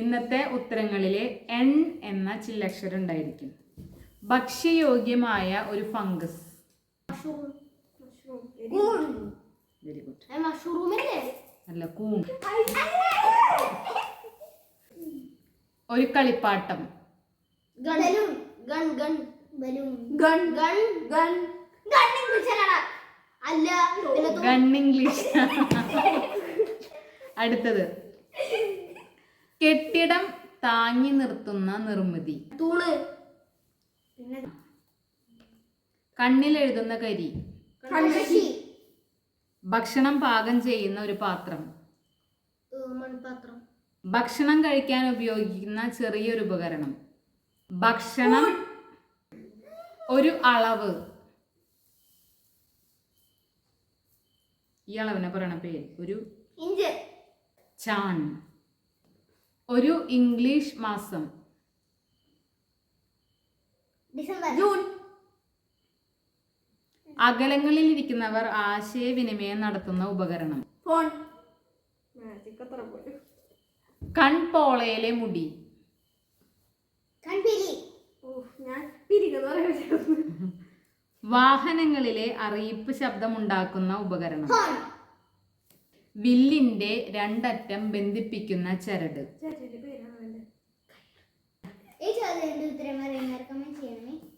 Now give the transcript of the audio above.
ഇന്നത്തെ ഉത്തരങ്ങളിൽ എൺ എന്ന ചില്ലക്ഷരം ഉണ്ടായിരിക്കും ഭക്ഷ്യയോഗ്യമായ ഒരു ഫംഗസ്. വെരി ഗുഡ് അല്ല കൂൺ. ഒരു കളിപ്പാട്ടം. അല്ല gun English. Balloon gun gun gun gun ഇംഗ്ലീഷാണ് അല്ല പിന്നെ തൂ- ഗൺ ഇംഗ്ലീഷ് അടുത്തത് കെട്ടിടം താങ്ങി നിർത്തുന്ന നിർമ്മിതി. തൂണ്. കണ്ണിൽ എഴുതുന്ന കരി. കൺകശി ഭക്ഷണം പാകം ചെയ്യുന്ന ഒരു പാത്രം. മൺപാത്രം. ഭക്ഷണം കഴിക്കാൻ ഉപയോഗിക്കുന്ന ചെറിയൊരു ഉപകരണം. ഭക്ഷണം ഒരു അളവ്. ഈ അളവിനെ പറയണ പേര്. ഒരു ചാൻ. ചാൺ ഒരു ഇംഗ്ലീഷ് മാസം. ഡിസംബർ. ജൂൺ. അകലങ്ങളിൽ ഇരിക്കുന്നവർ ആശയവിനിമയം നടത്തുന്ന ഉപകരണം. ഫോൺ. കൺപോളയിലെ മുടി. വാഹനങ്ങളിലെ അറിയിപ്പ് ശബ്ദമുണ്ടാക്കുന്ന ഉപകരണം. വില്ലിന്റെ രണ്ടറ്റം ബന്ധിപ്പിക്കുന്ന ചരട്. de Dutre Marinar, ¿cómo enciende?